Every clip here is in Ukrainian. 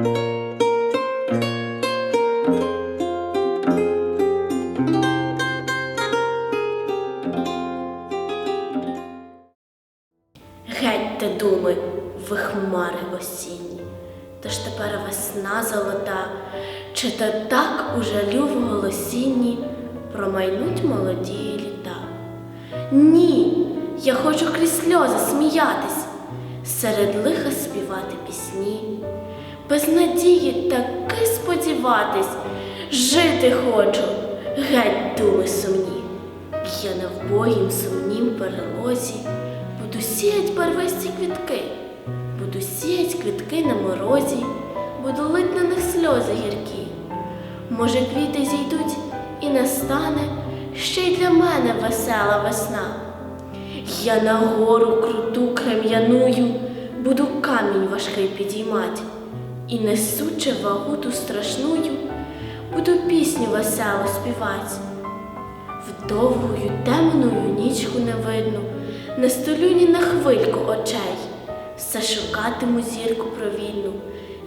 Гетьте думи, ви хмари осінні, тож тепер весна золота, чи то так у жалю голосінні промайнуть молоді літа. Ні, я хочу крізь сльози сміятись, серед лиха співати пісні, без надії таки сподіватись, жити хочу, геть думи сумні. Я на вбогім сумнім перелозі буду сіять барвисті квітки, буду сіять квітки на морозі, буду лить на них сльози гіркі. Може, квіти зійдуть і настане ще й для мене весела весна. Я на гору круту крем'яную буду камінь важкий підіймать, і несучи вагу ту страшную, буду пісню веселу співать. В довгую темною нічку не видно, не столю ні на хвильку очей, все шукатиму зірку провільну,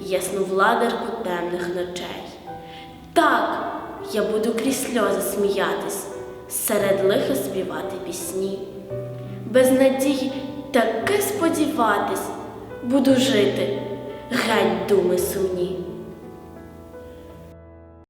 ясну владарку темних ночей. Так, я буду крізь сльози сміятись, серед лиха співати пісні, без надії таки сподіватись, буду жити, геть думи сумні.